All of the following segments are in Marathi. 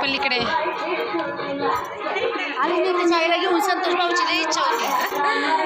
पलीकडे. आणि मी नेत्याच्या आईला घेऊन संतोष भाऊची लई इच्छा होती.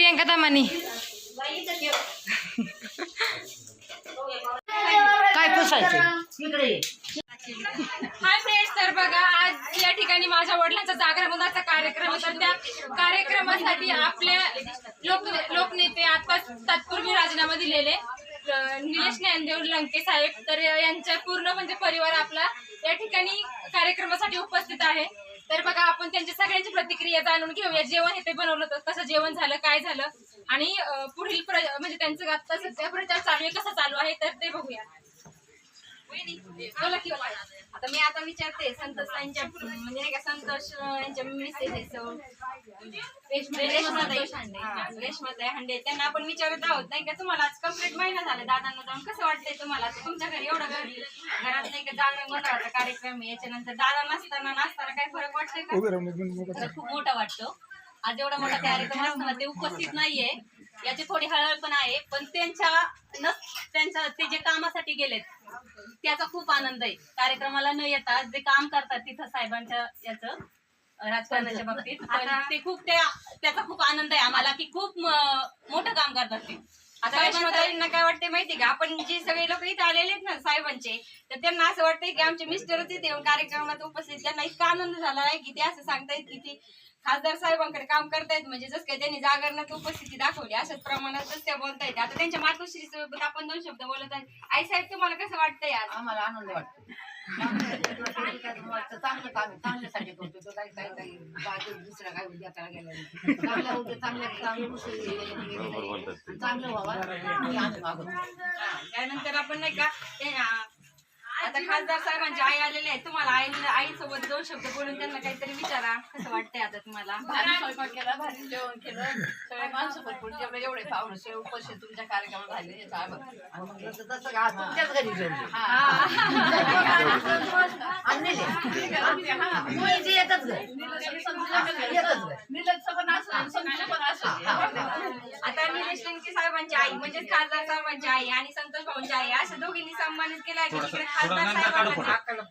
प्रियंका दामानी काय पुसायचं हाय फ्रेंड्स तर बघा आज या ठिकाणी माझ्या वडिलांचा जागरणाचा कार्यक्रम आहे तर त्या कार्यक्रमासाठी आपल्या लोक लोकनेते आता तत्पूर्वी राजीनामा दिलेले. निलेश ज्ञानदेव लंके साहेब. तर यांच्या पूर्ण म्हणजे परिवार आपला या ठिकाणी कार्यक्रमासाठी उपस्थित आहे. तर बघा आपण त्यांच्या सगळ्यांची प्रतिक्रिया जाणून घेऊया. जेवण हे ते बनवलं होतं कसं जेवण झालं काय झालं? आणि पुढील प्र म्हणजे त्यांचं आता सध्या प्रचार चालू आहे कसा चालू आहे तर ते बघूया. बोला की बाबा. आता मी आता विचारते संतोष यांच्या म्हणजे नाही का संतोष यांच्या मिसेस रेश्माताई हांडे त्यांना आपण विचारत आहोत नाही का? तुम्हाला आज कंप्लीट महिना झाला. दादांना जाऊन कसं वाटतंय तुम्हाला? तुमच्या घरी एवढं घरी घरात नाही का जागरण गोंधळाचा कार्यक्रम आहे. याच्यानंतर दादा नसताना नाचताना काय फरक वाटतंय का? खूप मोठा वाटतो. आज एवढा मोठा कार्यक्रम असताना ते उपस्थित नाहीये. याची थोडी हळहळ पण आहे पण त्यांच्या नस त्यांच्या ते जे कामासाठी गेलेत त्याचा खूप आनंद आहे. कार्यक्रमाला न येता जे काम करतात तिथं साहेबांच्या याचं राजकारणाच्या बाबतीत पण ते खूप त्या त्याचा खूप आनंद आहे आम्हाला की खूप म- मोठं काम करतात ते. आता रेश्माताईंना काय वाटते माहिती का? आपण जे सगळे लोक इथे आलेले आहेत ना साहेबांचे तर त्यांना असं वाटतंय की आमचे मिस्टरच इथे येऊन कार्यक्रमात उपस्थित त्यांना इतका आनंद झाला आहे की ते असं सांगतायत की ते खासदार साहेबांकडे काम करतायत म्हणजे जसं काय त्यांनी जागरणात उपस्थिती दाखवली अशाच प्रमाणातच त्या बोलतायत. आता त्यांच्या मातोश्री सोबत आपण दोन शब्द बोलत आहे. आई साहेब तुम्हाला कसं वाटतंय आज? आम्हाला आनंद वाटतो चांगलं काम चांगल्यासाठी करतो काही गेला. चांगल्या चांगल्या चांगलं व्हावं त्यानंतर आपण नाही का आता खासदार साहेबांची आई आलेले आहेत तुम्हाला आई आईसोबत दोन शब्द बोलून त्यांना काहीतरी विचारा. कसं वाटतंय आता तुम्हाला? भारी स्वयंपाक केला भारी जेवण केलं. सगळे माणसं भरपूर जेवढे एवढे पाहुणे उपस्थित तुमच्या कार्यक्रमात झाले याचा आभार. तुमच्याच घरी जेवले. आणलेले. मुलीची एकच घर एकच घर निलजचं पण असं आणि समजूचं पण असं आता निलेश लंके साहेबांची आई म्हणजे खासदार साहेबांची आई आणि संतोष भाऊंची आई. अशा दोघींनी सन्मानित केला की तिकडे खासदार साहेबांना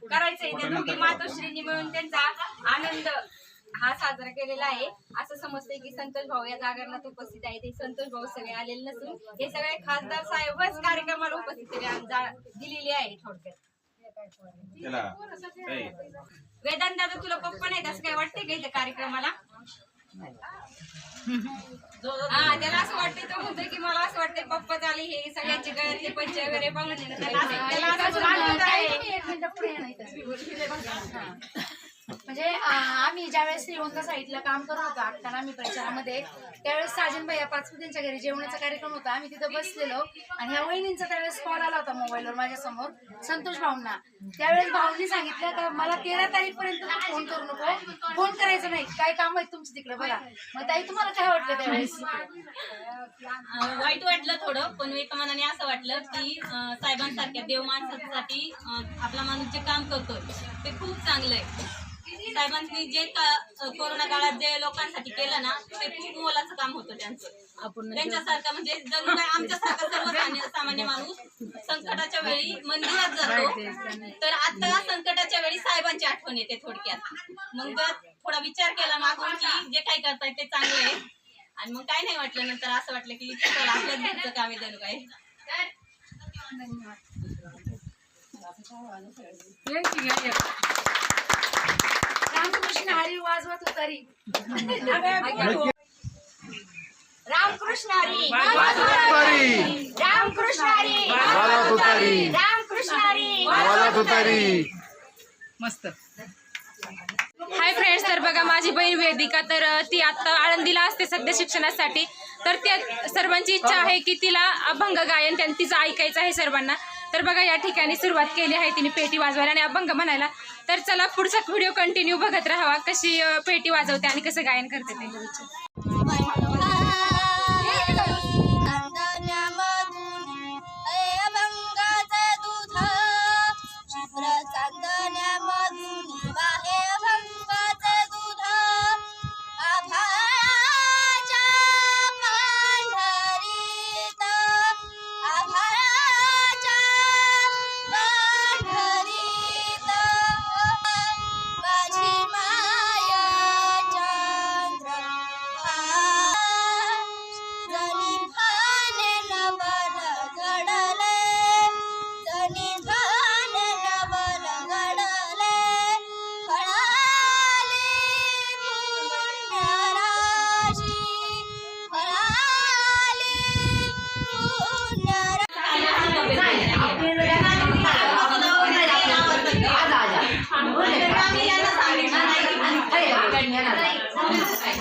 करायचंय. त्या दोघी मातोश्रींनी मिळून त्यांचा आनंद हा साजरा केलेला आहे. असं समजतंय की संतोष भाऊ या जागरणात उपस्थित आहे ते संतोष भाऊ सगळे आलेले नसून हे सगळे खासदार साहेबच कार्यक्रमाला उपस्थित आहे- जा- दिलेली आहे थोडक्यात. वेदांत दादा तुला पप्पा नाहीत असं काय वाटतंय का इथं कार्यक्रमाला? हा त्याला असं वाटतंय तो म्हणतोय की मला असं वाटतंय पप्पा झाले हे सगळ्यांचे गळ्यातले पंचे वगैरे बघून त्याला असं- त्याला असं वाटत आहे म्हणजे आम्ही ज्यावेळेस श्रीवंत साईडला काम करत होतो आता आम्ही प्रचारामध्ये त्यावेळेस साजन भाई पाचपुतींच्या घरी जेवणाचा कार्यक्रम होता. आम्ही तिथं बसलेलो आणि ह्या वहिनींचा त्यावेळेस कॉल आला होता मोबाईलवर माझ्यासमोर संतोष भाऊंना. त्यावेळेस भाऊंनी सांगितलं का मला तेरा तारीख पर्यंत फोन करू नको. फोन करायचं नाही. काय काम आहेत तुमचं तिकडे? बघा. मग ताई तुम्हाला काय वाटलं त्यावेळेस? वाईट वाटलं थोडं पण एका मनाने असं वाटलं की साहेबांसारख्या देव माणसासाठी आपला माणूस जे काम करतोय ते खूप चांगलं आहे. साहेबांनी जे का- कोरोना काळात जे लोकांसाठी केलं ना ते खूप मोलाचं काम होतं त्यांचं. त्यांच्यासारखं म्हणजे जणू काय आमच्यासारखा सर्वसामान्य सामान्य माणूस संकटाच्या वेळी मंदिरात जातो तर आता संकटाच्या वेळी साहेबांची आठवण येते थोडक्यात. मग थोडा विचार केला मागून की जे काही करतायत ते चांगलं आहे आणि मग काय नाही वाटलं नंतर असं वाटलं की आपल्याच काम आहे जणू काय रामकृष्ण हरी वाजवत उतारी रामकृष्ण हरी रामकृष्ण हरी रामकृष्ण हरी तुतारी हाय फ्रेंड्स तर बघा माझी बहीण वेदिका तर ती आता आळंदीला असते सध्या शिक्षणासाठी. तर त्या सर्वांची इच्छा आहे की तिला अभंग गायन त्यांनी तिचं ऐकायचं आहे सर्वांना. तर बघा या ठिकाणी सुरुवात केली आहे तिने पेटी वाजवायला आणि अभंग म्हणायला. तर चला पुढचा व्हिडिओ कंटिन्यू बघत राहावा कशी पेटी वाजवते आणि कसं गायन करते ते.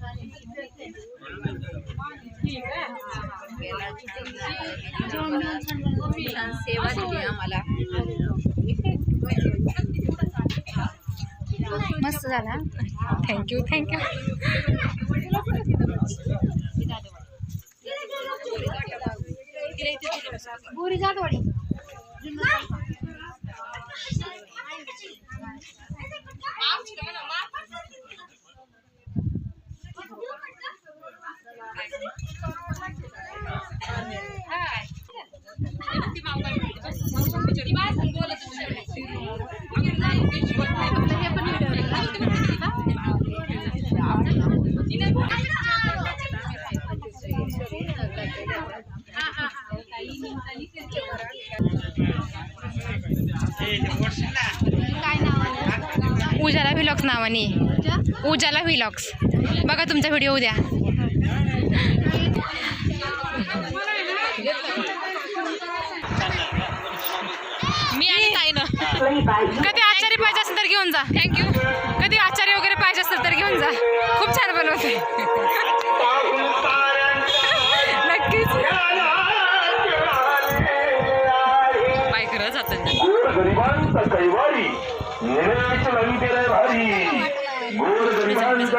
बाहेर घ्या, सगळं. ते मस्त झाला थँक्यू थँक्यू गोरी जाधवाडी उजाला व्हिलॉग्स नावाने. उजाला व्हिलॉग्स. बघा तुमचा व्हिडिओ उद्या मी आणि ताईनं कधी आचारी पाहिजे असेल तर घेऊन जा. थँक्यू कधी आचारी वगैरे पाहिजे असेल तर घेऊन जा. खूप छान बनवते. नक्कीच. करत जातात लंकेले भारी गोड गरिबांचा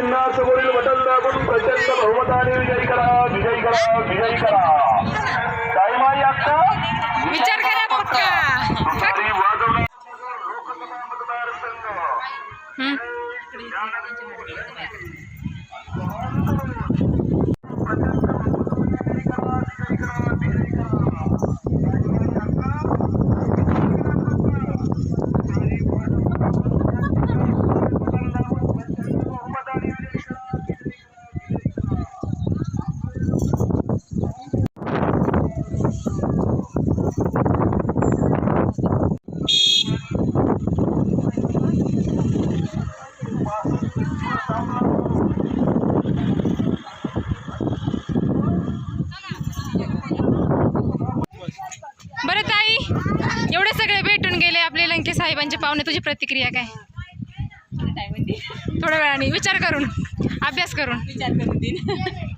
చిన్నాస గొర్రెలు వటంతా కూడా ప్రచండ బహుమతాన్ని విజయకరా విజయకరా విజయకరా बरं ताई एवढे सगळे भेटून गेले आपले लंके साहेबांचे पाहुणे तुझी प्रतिक्रिया काय? थोड्या वेळाने विचार करून अभ्यास करून. विचार करून